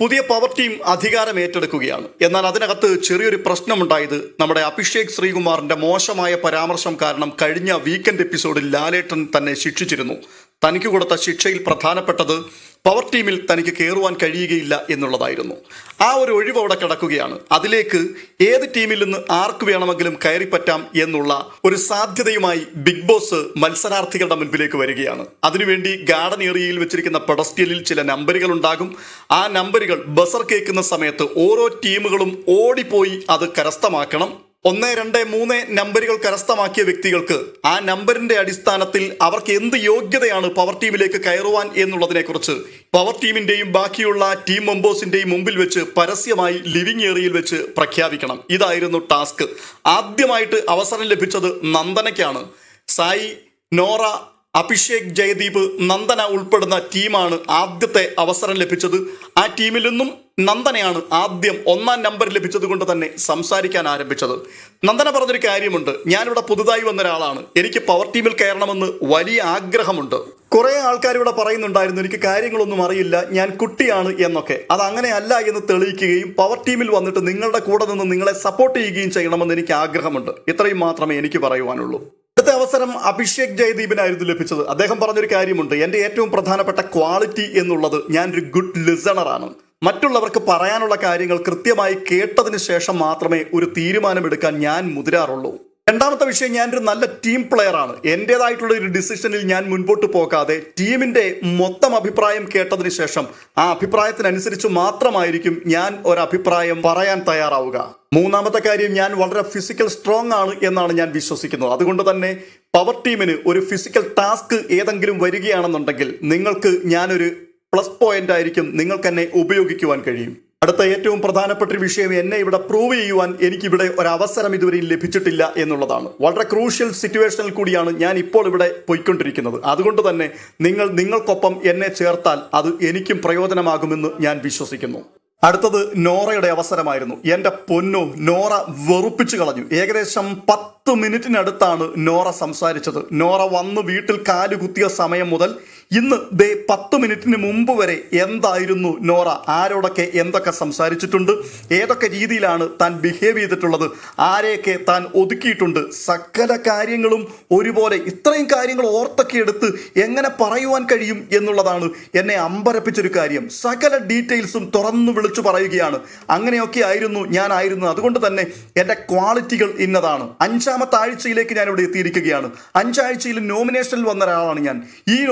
പുതിയ power team അധികാരം ഏറ്റെടുക്കുകയാണ്. എന്നാൽ അതിനകത്ത് ചെറിയൊരു പ്രശ്നമുണ്ടായത് നമ്മുടെ അഭിഷേക് ശ്രീകുമാറിന്റെ മോശമായ പരാമർശം കാരണം കഴിഞ്ഞ വീക്കെൻഡ് എപ്പിസോഡിൽ ലാലേട്ടൻ തന്നെ ശിക്ഷിച്ചിരുന്നു. തനിക്ക് കൊടുത്ത ശിക്ഷയിൽ പ്രധാനപ്പെട്ടത് പവർ ടീമിൽ തനിക്ക് കയറുവാൻ കഴിയുകയില്ല എന്നുള്ളതായിരുന്നു. ആ ഒരു ഒഴിവ് അവിടെ കിടക്കുകയാണ്. അതിലേക്ക് ഏത് ടീമിൽ നിന്ന് ആർക്ക് വേണമെങ്കിലും കയറിപ്പറ്റാം എന്നുള്ള ഒരു സാധ്യതയുമായി ബിഗ് ബോസ് മത്സരാർത്ഥികളുടെ മുൻപിലേക്ക് വരികയാണ്. അതിനുവേണ്ടി ഗാർഡൻ ഏറിയയിൽ വെച്ചിരിക്കുന്ന പെഡസ്റ്റിയലിൽ ചില നമ്പറുകൾ ഉണ്ടാകും. ആ നമ്പറുകൾ ബസർ കേൾക്കുന്ന സമയത്ത് ഓരോ ടീമുകളും ഓടിപ്പോയി അത് കരസ്ഥമാക്കണം. ഒന്ന് രണ്ട് മൂന്ന് നമ്പറുകൾ കരസ്ഥമാക്കിയ വ്യക്തികൾക്ക് ആ നമ്പറിന്റെ അടിസ്ഥാനത്തിൽ അവർക്ക് എന്ത് യോഗ്യതയാണ് പവർ ടീമിലേക്ക് കയറുവാൻ എന്നുള്ളതിനെക്കുറിച്ച് പവർ ടീമിന്റെയും ബാക്കിയുള്ള ടീം മെമ്പേഴ്സിന്റെയും മുമ്പിൽ വെച്ച് പരസ്യമായി ലിവിംഗ് ഏരിയയിൽ വെച്ച് പ്രഖ്യാപിക്കണം. ഇതായിരുന്നു ടാസ്ക് ആദ്യമായിട്ട് അവസരം ലഭിച്ചത് നന്ദനയ്ക്കാണ്. സായി നോറ അഭിഷേക് ജയദീപ് നന്ദന ഉൾപ്പെടുന്ന ടീമാണ് ആദ്യത്തെ അവസരം ലഭിച്ചത്. ആ ടീമിൽ നിന്നും നന്ദനയാണ് ആദ്യം ഒന്നാം നമ്പർ ലഭിച്ചത് കൊണ്ട് തന്നെ സംസാരിക്കാൻ ആരംഭിച്ചത്. നന്ദന പറഞ്ഞൊരു കാര്യമുണ്ട്. ഞാനിവിടെ പുതുതായി വന്ന ഒരാളാണ് എനിക്ക് പവർ ടീമിൽ കയറണമെന്ന് വലിയ ആഗ്രഹമുണ്ട്. കുറെ ആൾക്കാർ ഇവിടെ പറയുന്നുണ്ടായിരുന്നു. എനിക്ക് കാര്യങ്ങളൊന്നും അറിയില്ല. ഞാൻ കുട്ടിയാണ് എന്നൊക്കെ. അത് അങ്ങനെയല്ല എന്ന് തെളിയിക്കുകയും പവർ ടീമിൽ വന്നിട്ട് നിങ്ങളുടെ കൂടെ നിന്ന് നിങ്ങളെ സപ്പോർട്ട് ചെയ്യുകയും ചെയ്യണമെന്ന് എനിക്ക് ആഗ്രഹമുണ്ട്. ഇത്രയും മാത്രമേ എനിക്ക് പറയുവാനുള്ളൂ. അടുത്ത അവസരം അഭിഷേക് ജയദീപിനായിരുന്നു ലഭിച്ചത്. അദ്ദേഹം പറഞ്ഞൊരു കാര്യമുണ്ട്. എന്റെ ഏറ്റവും പ്രധാനപ്പെട്ട ക്വാളിറ്റി എന്നുള്ളത് ഞാനൊരു ഗുഡ് ലിസണറാണ് മറ്റുള്ളവർക്ക് പറയാനുള്ള കാര്യങ്ങൾ കൃത്യമായി കേട്ടതിന് ശേഷം മാത്രമേ ഒരു തീരുമാനമെടുക്കാൻ ഞാൻ മുതിരാറുള്ളൂ. രണ്ടാമത്തെ വിഷയം ഞാനൊരു നല്ല ടീം പ്ലെയർ ആണ്. എന്റെതായിട്ടുള്ള ഒരു ഡിസിഷനിൽ ഞാൻ മുൻപോട്ട് പോകാതെ ടീമിന്റെ മൊത്തം അഭിപ്രായം കേട്ടതിന് ശേഷം ആ അഭിപ്രായത്തിനനുസരിച്ച് മാത്രമായിരിക്കും ഞാൻ ഒരു അഭിപ്രായം പറയാൻ തയ്യാറാവുക. മൂന്നാമത്തെ കാര്യം ഞാൻ വളരെ ഫിസിക്കൽ സ്ട്രോങ് ആണ് എന്നാണ് ഞാൻ വിശ്വസിക്കുന്നത്. അതുകൊണ്ട് തന്നെ പവർ ടീമിന് ഒരു ഫിസിക്കൽ ടാസ്ക് ഏതെങ്കിലും വരികയാണെന്നുണ്ടെങ്കിൽ നിങ്ങൾക്ക് ഞാനൊരു പ്ലസ് പോയിന്റ് ആയിരിക്കും നിങ്ങൾക്ക് എന്നെ ഉപയോഗിക്കുവാൻ കഴിയും. അടുത്ത ഏറ്റവും പ്രധാനപ്പെട്ട ഒരു വിഷയം എന്നെ ഇവിടെ പ്രൂവ് ചെയ്യുവാൻ എനിക്കിവിടെ ഒരവസരം ഇതുവരെയും ലഭിച്ചിട്ടില്ല എന്നുള്ളതാണ്. വളരെ ക്രൂഷ്യൽ സിറ്റുവേഷനിൽ കൂടിയാണ് ഞാൻ ഇപ്പോൾ ഇവിടെ പോയിക്കൊണ്ടിരിക്കുന്നത്. അതുകൊണ്ട് തന്നെ നിങ്ങൾ നിങ്ങൾക്കൊപ്പം എന്നെ ചേർത്താൽ അത് എനിക്കും പ്രയോജനമാകുമെന്ന് ഞാൻ വിശ്വസിക്കുന്നു. അടുത്തത് നോറയുടെ അവസരമായിരുന്നു. എന്റെ പൊന്നു നോറ വെറുപ്പിച്ചു കളഞ്ഞു. ഏകദേശം പത്ത് മിനിറ്റിനടുത്താണ് നോറ സംസാരിച്ചത്. നോറ വന്ന് വീട്ടിൽ കാലുകുത്തിയ സമയം മുതൽ ഇന്ന് ദേ പത്ത് മിനിറ്റിന് മുമ്പ് വരെ എന്തായിരുന്നു നോറ? ആരോടൊക്കെ എന്തൊക്കെ സംസാരിച്ചിട്ടുണ്ട്? ഏതൊക്കെ രീതിയിലാണ് താൻ ബിഹേവ് ചെയ്തിട്ടുള്ളത്? ആരെയൊക്കെ താൻ ഒതുക്കിയിട്ടുണ്ട്? സകല കാര്യങ്ങളും ഒരുപോലെ ഇത്രയും കാര്യങ്ങൾ ഓർത്തൊക്കെ എടുത്ത് എങ്ങനെ പറയുവാൻ കഴിയും എന്നുള്ളതാണ് എന്നെ അമ്പരപ്പിച്ചൊരു കാര്യം. സകല ഡീറ്റെയിൽസും തുറന്നു വിളിച്ചു പറയുകയാണ്. അങ്ങനെയൊക്കെ ആയിരുന്നു ഞാനായിരുന്നു അതുകൊണ്ട് തന്നെ എന്റെ ക്വാളിറ്റികൾ ഇന്നതാണ്. അഞ്ചാമത്തെ ആഴ്ചയിലേക്ക് ഞാൻ ഇവിടെ എത്തിയിരിക്കുകയാണ്. അഞ്ചാഴ്ചയിൽ നോമിനേഷനിൽ വന്ന ഒരാളാണ് ഞാൻ. ഈ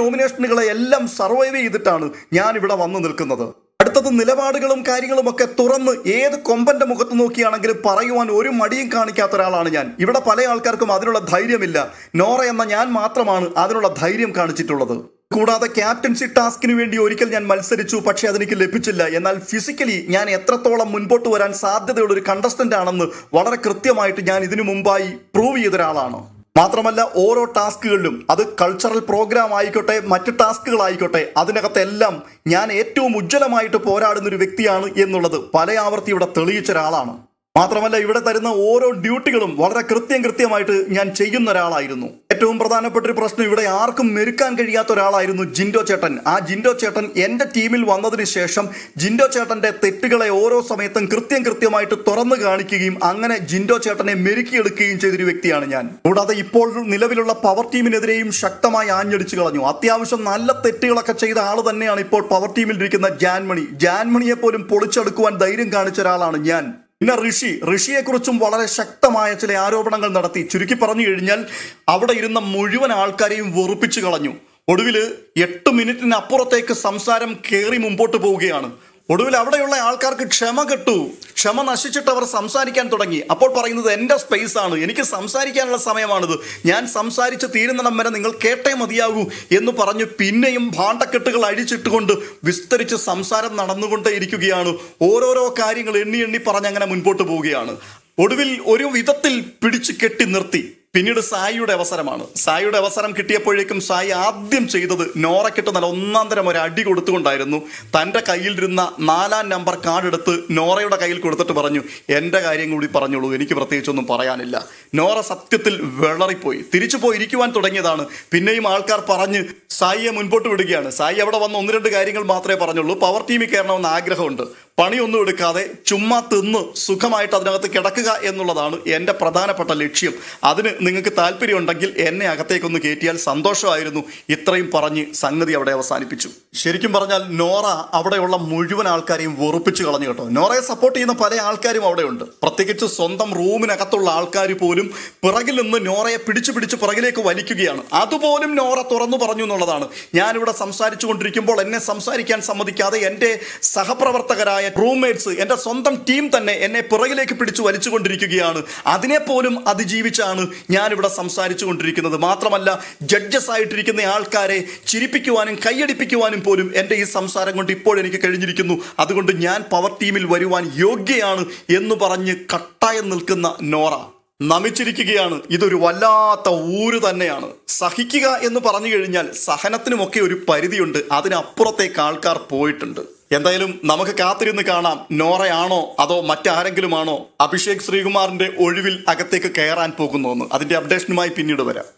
നോമിനേഷനുകളെ എല്ലാം സർവൈവ് ചെയ്തിട്ടാണ് ഞാൻ ഇവിടെ വന്നു നിൽക്കുന്നത്. അടുത്തത് നിലപാടുകളും കാര്യങ്ങളും ഒക്കെ തുറന്ന് ഏത് കൊമ്പന്റെ മുഖത്ത് നോക്കിയാണെങ്കിലും പറയുവാൻ ഒരു മടിയും കാണിക്കാത്ത ഒരാളാണ് ഞാൻ. ഇവിടെ പല ആൾക്കാർക്കും അതിനുള്ള ധൈര്യമില്ല. നോറ എന്ന ഞാൻ മാത്രമാണ് അതിനുള്ള ധൈര്യം കാണിച്ചിട്ടുള്ളത്. കൂടാതെ ക്യാപ്റ്റൻസി ടാസ്കിന് വേണ്ടി ഒരിക്കൽ ഞാൻ മത്സരിച്ചു പക്ഷേ അതെനിക്ക് ലഭിച്ചില്ല. എന്നാൽ ഫിസിക്കലി ഞാൻ എത്രത്തോളം മുൻപോട്ട് വരാൻ സാധ്യതയുള്ള ഒരു കണ്ടസ്റ്റന്റ് ആണെന്ന് വളരെ കൃത്യമായിട്ട് ഞാൻ ഇതിനു മുമ്പായി പ്രൂവ് ചെയ്ത ഒരാളാണ് മാത്രമല്ല ഓരോ ടാസ്കുകളിലും അത് കൾച്ചറൽ പ്രോഗ്രാം ആയിക്കോട്ടെ മറ്റ് ടാസ്കുകളായിക്കോട്ടെ അതിനകത്തെല്ലാം ഞാൻ ഏറ്റവും ഉജ്ജ്വലമായിട്ട് പോരാടുന്ന ഒരു വ്യക്തിയാണ് എന്നുള്ളത് പല ആവർത്തി ഇവിടെ തെളിയിച്ച ഒരാളാണ് മാത്രമല്ല ഇവിടെ തരുന്ന ഓരോ ഡ്യൂട്ടികളും വളരെ കൃത്യം കൃത്യമായിട്ട് ഞാൻ ചെയ്യുന്ന ഒരാളായിരുന്നു. ഏറ്റവും പ്രധാനപ്പെട്ട ഒരു പ്രശ്നം ഇവിടെ ആർക്കും മെരുക്കാൻ കഴിയാത്ത ഒരാളായിരുന്നു ജിൻഡോ ചേട്ടൻ. ആ ജിൻഡോ ചേട്ടൻ എന്റെ ടീമിൽ വന്നതിന് ശേഷം ജിൻഡോ ചേട്ടന്റെ തെറ്റുകളെ ഓരോ സമയത്തും കൃത്യം കൃത്യമായിട്ട് തുറന്നു കാണിക്കുകയും അങ്ങനെ ജിൻഡോ ചേട്ടനെ മെരുക്കിയെടുക്കുകയും ചെയ്തൊരു വ്യക്തിയാണ് ഞാൻ. കൂടാതെ ഇപ്പോൾ നിലവിലുള്ള പവർ ടീമിനെതിരെയും ശക്തമായി ആഞ്ഞടിച്ചു കളഞ്ഞു. അത്യാവശ്യം നല്ല തെറ്റുകളൊക്കെ ചെയ്ത ആൾ തന്നെയാണ് ഇപ്പോൾ പവർ ടീമിൽ ഇരിക്കുന്ന ജാൻമണി. ജാൻമണിയെ പോലും പൊളിച്ചെടുക്കുവാൻ ധൈര്യം കാണിച്ച ഒരാളാണ് ഞാൻ. പിന്നെ ഋഷി ഋഷിയെക്കുറിച്ചും വളരെ ശക്തമായ ചില ആരോപണങ്ങൾ നടത്തി. ചുരുക്കി പറഞ്ഞു കഴിഞ്ഞാൽ അവിടെ ഇരുന്ന മുഴുവൻ ആൾക്കാരെയും വെറുപ്പിച്ചു കളഞ്ഞു. ഒടുവിൽ എട്ട് മിനിറ്റിന് അപ്പുറത്തേക്ക് സംസാരം കയറി മുമ്പോട്ട് പോവുകയാണ്. ഒടുവിൽ അവിടെയുള്ള ആൾക്കാർക്ക് ക്ഷമ കിട്ടു. ക്ഷമ നശിച്ചിട്ട് അവർ സംസാരിക്കാൻ തുടങ്ങി. അപ്പോൾ പറയുന്നത് എന്റെ സ്പേസ് ആണ്. എനിക്ക് സംസാരിക്കാനുള്ള സമയമാണിത്. ഞാൻ സംസാരിച്ച് തീരുന്നിടം വരെ നിങ്ങൾ കേട്ടേ മതിയാകൂ എന്ന് പറഞ്ഞ് പിന്നെയും ഭാണ്ഡക്കെട്ടുകൾ അഴിച്ചിട്ടുകൊണ്ട് വിസ്തരിച്ച് സംസാരം നടന്നുകൊണ്ടേ ഇരിക്കുകയാണ്. ഓരോരോ കാര്യങ്ങൾ എണ്ണി എണ്ണി പറഞ്ഞ് അങ്ങനെ മുൻപോട്ട് പോവുകയാണ്. ഒടുവിൽ ഒരു വിധത്തിൽ പിടിച്ചു കെട്ടി നിർത്തി. പിന്നീട് സായിയുടെ അവസരമാണ്. സായിയുടെ അവസരം കിട്ടിയപ്പോഴേക്കും സായി ആദ്യം ചെയ്തത് നോറയ്ക്കിട്ട് നല്ല ഒന്നാം തരം ഒരു അടി കൊടുത്തുകൊണ്ടായിരുന്നു. തന്റെ കയ്യിലിരുന്ന നാലാം നമ്പർ കാർഡ് എടുത്ത് നോറയുടെ കയ്യിൽ കൊടുത്തിട്ട് പറഞ്ഞു എന്റെ കാര്യം കൂടി പറഞ്ഞോളൂ എനിക്ക് പ്രത്യേകിച്ചൊന്നും പറയാനില്ല. നോറ സത്യത്തിൽ വിളറിപ്പോയി. തിരിച്ചു പോയി ഇരിക്കുവാൻ തുടങ്ങിയതാണ്. പിന്നെയും ആൾക്കാർ പറഞ്ഞ് സായിയെ മുൻപോട്ട് വിടുകയാണ്. സായി അവിടെ വന്ന ഒന്ന് രണ്ട് കാര്യങ്ങൾ മാത്രമേ പറഞ്ഞുള്ളൂ. പവർ ടീമിൽ കയറണമെന്ന് ആഗ്രഹമുണ്ട്. പണിയൊന്നും എടുക്കാതെ ചുമ്മാ തിന്ന് സുഖമായിട്ട് അതിനകത്ത് കിടക്കുക എന്നുള്ളതാണ് എന്റെ പ്രധാനപ്പെട്ട ലക്ഷ്യം. അതിന് നിങ്ങൾക്ക് താല്പര്യമുണ്ടെങ്കിൽ എന്നെ അകത്തേക്കൊന്ന് കയറ്റിയാൽ സന്തോഷമായിരുന്നു. ഇത്രയും പറഞ്ഞ് സംഗതി അവിടെ അവസാനിപ്പിച്ചു. ശരിക്കും പറഞ്ഞാൽ നോറ അവിടെയുള്ള മുഴുവൻ ആൾക്കാരെയും വെറുപ്പിച്ച് കളഞ്ഞു കേട്ടോ. നോറയെ സപ്പോർട്ട് ചെയ്യുന്ന പല ആൾക്കാരും അവിടെയുണ്ട്. പ്രത്യേകിച്ച് സ്വന്തം റൂമിനകത്തുള്ള ആൾക്കാർ പോലും പിറകിൽ നിന്ന് നോറയെ പിടിച്ചു പിടിച്ച് പിറകിലേക്ക് വലിക്കുകയാണ്. അതുപോലും നോറ തുറന്നു പറഞ്ഞു എന്നുള്ളതാണ്. ഞാനിവിടെ സംസാരിച്ചു കൊണ്ടിരിക്കുമ്പോൾ എന്നെ സംസാരിക്കാൻ സമ്മതിക്കാതെ എന്റെ സഹപ്രവർത്തകരായ റൂംമേറ്റ്സ് എന്റെ സ്വന്തം ടീം തന്നെ എന്നെ പുറകിലേക്ക് പിടിച്ചു വലിച്ചുകൊണ്ടിരിക്കുകയാണ്. അതിനെപ്പോലും അതിജീവിച്ചാണ് ഞാനിവിടെ സംസാരിച്ചു കൊണ്ടിരിക്കുന്നത് മാത്രമല്ല ജഡ്ജസ് ആയിട്ടിരിക്കുന്ന ആൾക്കാരെ ചിരിപ്പിക്കുവാനും കൈയടിപ്പിക്കുവാനും പോലും എന്റെ ഈ സംസാരം കൊണ്ട് ഇപ്പോൾ എനിക്ക് കഴിഞ്ഞിരിക്കുന്നു. അതുകൊണ്ട് ഞാൻ പവർ ടീമിൽ വരുവാൻ യോഗ്യയാണ് എന്ന് പറഞ്ഞ് കട്ടായം നിൽക്കുന്ന നോറ നമിച്ചിരിക്കുകയാണ്. ഇതൊരു വല്ലാത്ത ഊര് തന്നെയാണ്. സഹിക്കുക എന്ന് പറഞ്ഞു കഴിഞ്ഞാൽ സഹനത്തിനുമൊക്കെ ഒരു പരിധിയുണ്ട്. അതിനപ്പുറത്തേക്ക് ആൾക്കാർ പോയിട്ടുണ്ട്. എന്തായാലും നമുക്ക് കാത്തിരുന്ന് കാണാം. നോറയാണോ അതോ മറ്റാരെങ്കിലുമാണോ? അഭിഷേക് ശ്രീകുമാറിന്റെ ഒഴിവിൽ അകത്തേക്ക് കയറാൻ പോകുന്നു അതിന്റെ അപ്ഡേഷനുമായി പിന്നീട് വരാം.